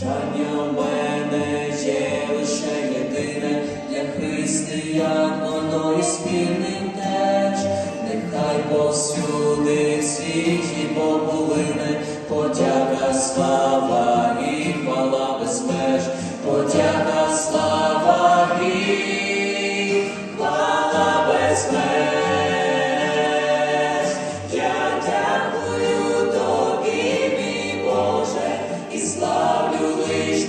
Бажання в мене є лише єдине для християн, воно і спільним теж. Нехай повсюди світі побулине подяка, слава і хвала без меж, подяка, слава і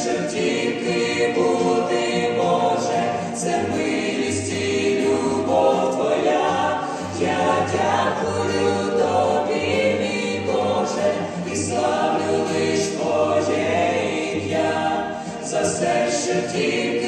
лише тільки бути Боже, це милість і любов Твоя, я дякую тобі, Боже, і славлю лиш Твоє за все, що ті.